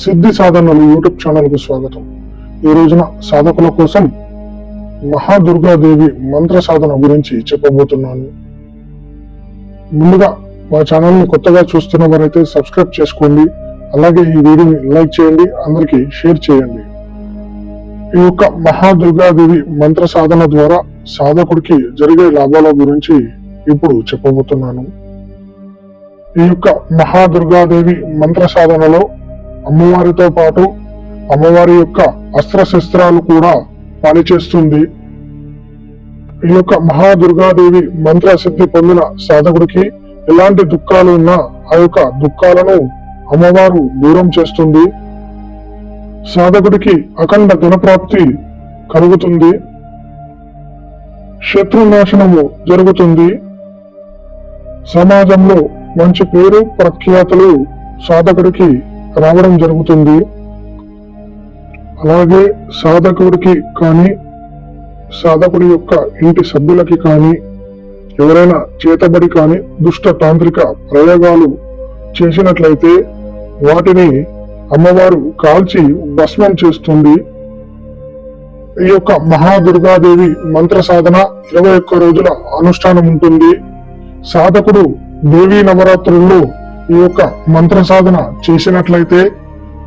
సిద్ధి సాధనలు యూట్యూబ్ ఛానల్కు స్వాగతం. ఈ రోజున సాధకుల కోసం మహాదుర్గాదేవి మంత్ర సాధన గురించి చెప్పబోతున్నాను. ముందుగా మా ఛానల్ని కొత్తగా చూస్తున్న వారైతే సబ్స్క్రైబ్ చేసుకోండి. అలాగే ఈ వీడియోని లైక్ చేయండి అందరికీ షేర్ చేయండి. ఈ యొక్క మహాదుర్గాదేవి మంత్ర సాధన ద్వారా సాధకుడికి జరిగే లాభాల గురించి ఇప్పుడు చెప్పబోతున్నాను. ఈ యొక్క మహాదుర్గాదేవి మంత్ర సాధనలో అమ్మవారితో పాటు అమ్మవారి యొక్క అస్త్రశస్త్రాలు కూడా పనిచేస్తుంది. ఈ యొక్క మహాదుర్గాదేవి మంత్ర సిద్ధి పొందిన సాధకుడికి ఎలాంటి దుఃఖాలు ఉన్నా ఆ యొక్క దుఃఖాలను అమ్మవారు దూరం చేస్తుంది. సాధకుడికి అఖండ ధనప్రాప్తి కలుగుతుంది. శత్రునాశనము జరుగుతుంది. సమాజంలో మంచి పేరు ప్రఖ్యాతులు సాధకుడికి రావడం జరుగుతుంది. అలాగే సాధకుడికి కానీ సాధకుడి యొక్క ఇంటి సభ్యులకి కానీ ఎవరైనా చేతబడి కానీ దుష్ట తాంత్రిక ప్రయోగాలు చేసినట్లయితే వాటిని అమ్మవారు కాల్చి భస్మం చేస్తుంది. ఈ యొక్క మహాదుర్గాదేవి మంత్ర సాధన ఇరవై ఒక్క రోజుల అనుష్ఠానం ఉంటుంది. సాధకుడు దేవీ నవరాత్రుల్లో ఈ యొక్క మంత్ర సాధన చేసినట్లయితే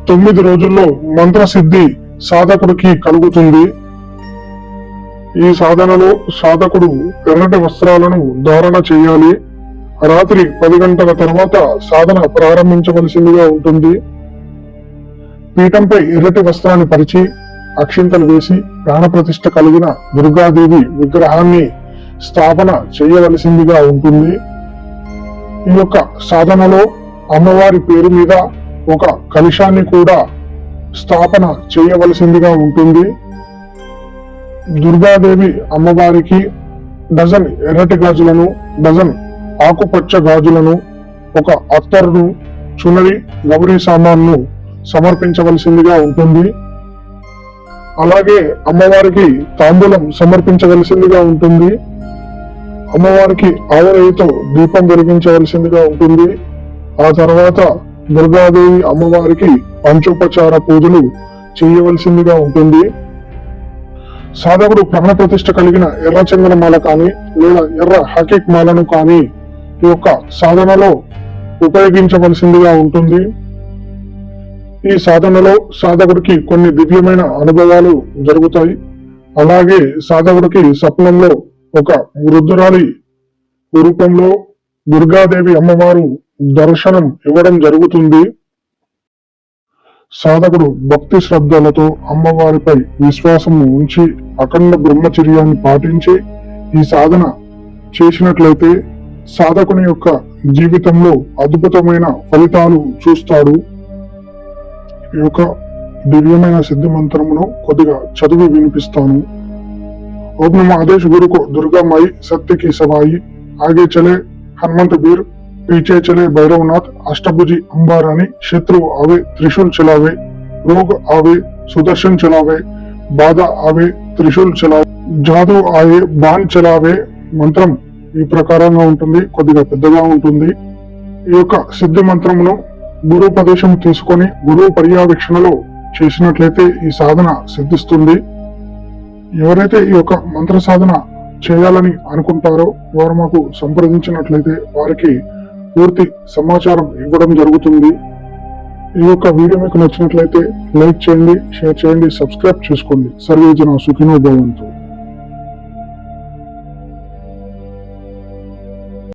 తొమ్మిది రోజుల్లో మంత్ర సిద్ధి సాధకుడికి కలుగుతుంది. ఈ సాధనలో సాధకుడు ఎర్రటి వస్త్రాలను ధారణ చేయాలి. రాత్రి పది గంటల తర్వాత సాధన ప్రారంభించవలసిందిగా ఉంటుంది. పీఠంపై ఎర్రటి వస్త్రాన్ని పరిచి అక్షింతలు వేసి ప్రాణప్రతిష్ఠ కలిగిన దుర్గాదేవి విగ్రహాన్ని స్థాపన చేయవలసిందిగా ఉంటుంది. ఈ యొక్క సాధనలో అమ్మవారి పేరు మీద ఒక కలుషాన్ని కూడా స్థాపన చేయవలసిందిగా ఉంటుంది. దుర్గాదేవి అమ్మవారికి డజన్ ఎర్రటి గాజులను డజన్ ఆకుపచ్చ గాజులను ఒక అత్తరును చునరి గౌరీ సామాన్ను సమర్పించవలసిందిగా ఉంటుంది. అలాగే అమ్మవారికి తాంబూలం సమర్పించవలసిందిగా ఉంటుంది. అమ్మవారికి ఆవరయ్యతో దీపం వెలిగించవలసిందిగా ఉంటుంది. ఆ తర్వాత దుర్గాదేవి అమ్మవారికి పంచోపచార పూజలు చేయవలసిందిగా ఉంటుంది. సాధకుడు ప్రాణ ప్రతిష్ట కలిగిన ఎర్ర చందన మాల కానీ లేదా ఎర్ర హకీక్ మాలను కానీ ఈ యొక్క సాధనలో ఉపయోగించవలసిందిగా ఉంటుంది. ఈ సాధనలో సాధకుడికి కొన్ని దివ్యమైన అనుభవాలు జరుగుతాయి. అలాగే సాధకుడికి స్వప్నంలో ఒక వృద్ధురాలి రూపంలో దుర్గాదేవి అమ్మవారు దర్శనం ఇవ్వడం జరుగుతుంది. సాధకుడు భక్తి శ్రద్ధలతో అమ్మవారిపై విశ్వాసం ఉంచి అఖండ బ్రహ్మచర్యాన్ని పాటించి ఈ సాధన చేసినట్లయితే సాధకుని యొక్క జీవితంలో అద్భుతమైన ఫలితాలు చూస్తాడు. ఈ యొక్క దివ్యమైన సిద్ధి మంత్రమును కొద్దిగా చదివి వినిపిస్తాను. ओम नमो आदेश गुरु को दुर्गा माई सत्य की सवाई आगे चले हनुमंत वीर पीछे चले भैरवनाथ अष्टभुजी अंबा रानी शत्रु आवे त्रिशूल चलावे रोग आवे सुदर्शन चलावे బాధ ఆవే త్రిశూల్ చలావే జాదు ఆయే బాణ్ చలావే మంత్రం ఈ ప్రకారంగా ఉంటుంది కొద్దిగా పెద్దగా ఉంటుంది ఈ యొక్క సిద్ధి మంత్రమును గురుపదేశం తీసుకొని గురువు పర్యవేక్షణలో చేసినట్లయితే ఈ సాధన సిద్ధిస్తుంది ఎవరైతే ఈ యొక్క మంత్ర సాధన చేయాలని అనుకుంటారో వారు మాకు సంప్రదించినట్లయితే వారికి పూర్తి సమాచారం ఇవ్వడం జరుగుతుంది. ఈ యొక్క వీడియో మీకు నచ్చినట్లయితే లైక్ చేయండి షేర్ చేయండి సబ్స్క్రైబ్ చేసుకోండి. సర్వేజన సుఖినో భవంతు.